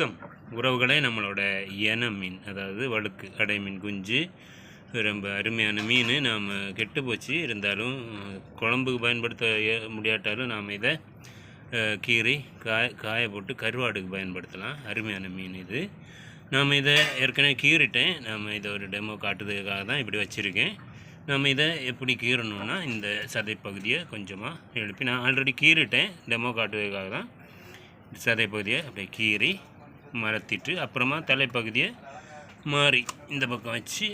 வணக்கம். உறவுகளே நம்மளோட இன மீன் அதாவது வழுக்கு கடை மீன் குஞ்சு ரொம்ப அருமையான மீன். நாம் கெட்டு போச்சு. இருந்தாலும் குழம்புக்கு பயன்படுத்த முடியாட்டாலும் நாம் இதை கீரை கீறி காய காய போட்டு கருவாடுக்கு பயன்படுத்தலாம். அருமையான மீன் இது. நாம் இதை ஏற்கனவே கீறிட்டேன். நாம் இதை ஒரு டெமோ காட்டுறதுக்காக தான் இப்படி வச்சுருக்கேன். நம்ம இதை எப்படி கீறணும்னா இந்த சதை பகுதியை கொஞ்சமாக எழுப்பி நான் ஆல்ரெடி கீறிட்டேன். டெமோ காட்டுறதுக்காக தான். சதை பகுதியை அப்படியே கீறி மறத்திட்டு அப்புறமா தலைப்பகுதியை மாறி இந்த பக்கம் வச்சு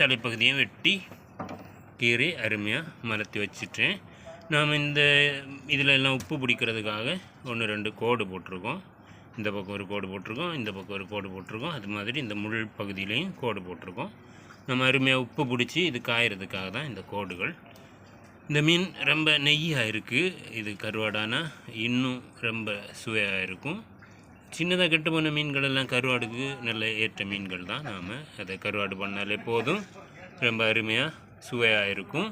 தலைப்பகுதியை வெட்டி கீறி அருமையாக மறத்தி வச்சிட்டேன். நாம் இந்த இதில் எல்லாம் உப்பு பிடிக்கிறதுக்காக ஒன்று ரெண்டு கோடு போட்டிருக்கோம். இந்த பக்கம் ஒரு கோடு போட்டிருக்கோம் இந்த பக்கம் ஒரு கோடு போட்டிருக்கோம். அது மாதிரி இந்த முள் பகுதியிலையும் கோடு போட்டிருக்கோம். நம்ம அருமையாக உப்பு பிடிச்சி இது காயறதுக்காக தான் இந்த கோடுகள். இந்த மீன் ரொம்ப நெய்யாக இருக்குது இது கருவாடானா இன்னும் ரொம்ப சுவையாக இருக்கும். சின்னதாக கெட்டு போன மீன்கள் எல்லாம் கருவாடுக்கு நல்ல ஏற்ற மீன்கள் தான் நாம். அதை கருவாடு பண்ணாலே போதும். ரொம்ப அருமையாக சுவையாக இருக்கும்.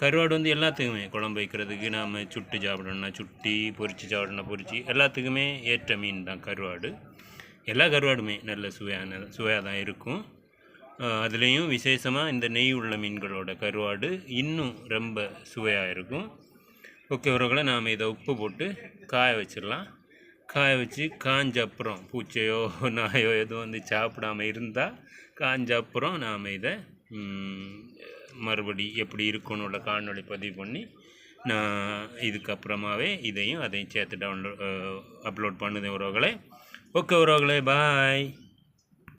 கருவாடு வந்து எல்லாத்துக்குமே குழம்பு வைக்கிறதுக்கு நாம் சுட்டு சாப்பிடணும்னா சுட்டி பொரிச்சு சாப்பிடணும்னா பொரிச்சு எல்லாத்துக்குமே ஏற்ற மீன் தான் கருவாடு. எல்லா கருவாடுமே நல்ல சுவையான சுவையாக தான் இருக்கும். அதுலேயும் விசேஷமாக இந்த நெய் உள்ள மீன்களோட கருவாடு இன்னும் ரொம்ப சுவையாக இருக்கும். ஓகே உறவுகளை நாம் இதை உப்பு போட்டு காய வச்சிடலாம். காய வச்சு காஞ்ச அப்புறம் பூச்சையோ நாயோ எதுவும் வந்து சாப்பிடாம இருந்தால் காஞ்ச அப்புறம் நாம் இதை மறுபடி எப்படி இருக்குன்னு உள்ள பதிவு பண்ணி நான் இதுக்கப்புறமாவே இதையும் அதையும் சேர்த்து டவுன்லோட் அப்லோட் பண்ணுதேன் உறவுகளே. ஓகே உறவுகளே பாய்